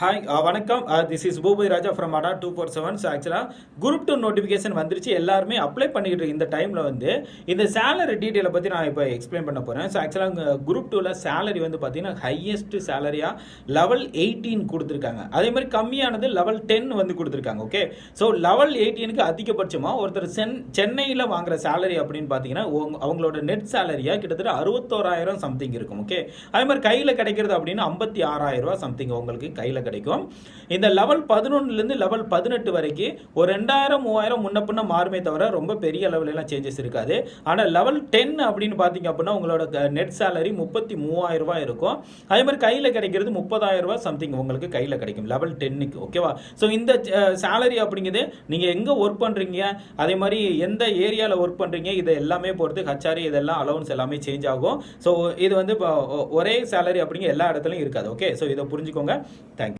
Hi uh, வணக்கம். This is Boopathi Raja from Adda two four seven so ஆக்சுவலாக group two notification வந்துருச்சு. எல்லாருமே apply பண்ணிக்கிட்டு இந்த டைமில் வந்து இந்த சேலரி டீட்டெயிலை பற்றி நான் இப்போ எக்ஸ்பிளைன் பண்ண போகிறேன் ஸோ ஆக்சுவலாக குரூப் டூவில் சேலரி வந்து பார்த்தீங்கன்னா ஹையஸ்ட் சேலரியாக லெவல் எயிட்டீன் கொடுத்துருக்காங்க. அதே மாதிரி கம்மியானது லெவல் டென் வந்து கொடுத்துருக்காங்க ஓகே ஸோ லெவல் எயிட்டீனுக்கு அதிகபட்சமாக ஒருத்தர் சென் சென்னையில் வாங்குற சேலரி அப்படின்னு பார்த்தீங்கன்னா அவங்களோட நெட் சேலரியாக கிட்டத்தட்ட அறுபத்தோராயிரம் சம்திங் இருக்கும் ஓகே அதே மாதிரி கையில் கிடைக்கிறது அப்படின்னா ஐம்பத்தி ஆறாயிரம் ரூபா சம்திங் உங்களுக்கு கையில் கிடைக்கும். இந்த லெவல் பதினொன்னுலேருந்து லெவல் பதினெட்டு வரைக்கும் ஒரு ரெண்டாயிரம் மூவாயிரம் முன்ன பின்ன மாறுமே தவிர ரொம்ப பெரிய லெவலெலாம் எல்லாம் சேஞ்சஸ் இருக்காது. ஆனால் லெவல் டென் அப்படின்னு பார்த்தீங்க அப்படின்னா உங்களோட நெட் சேலரி முப்பத்தி மூவாயிரம் ரூபாய் இருக்கும். அதே மாதிரி கையில் கிடைக்கிறது முப்பதாயிரம் ரூபாய் சம்திங் உங்களுக்கு கையில் கிடைக்கும் லெவல் டென்னுக்கு ஓகேவா ஸோ இந்த சேலரி அப்படிங்கிறது நீங்கள் எங்கே ஒர்க் பண்ணுறீங்க அதே மாதிரி எந்த ஏரியாவில் ஒர்க் பண்ணுறீங்க இதை எல்லாமே பொறுத்து ஹச்சாரி இதெல்லாம் அலவன்ஸ் எல்லாமே சேஞ்ச் ஆகும். ஸோ இது வந்து இப்போ ஒரே சேலரி அப்படிங்க எல்லா இடத்துலையும் இருக்காது ஓகே ஸோ இதை புரிஞ்சுக்கோங்க. தேங்க்யூ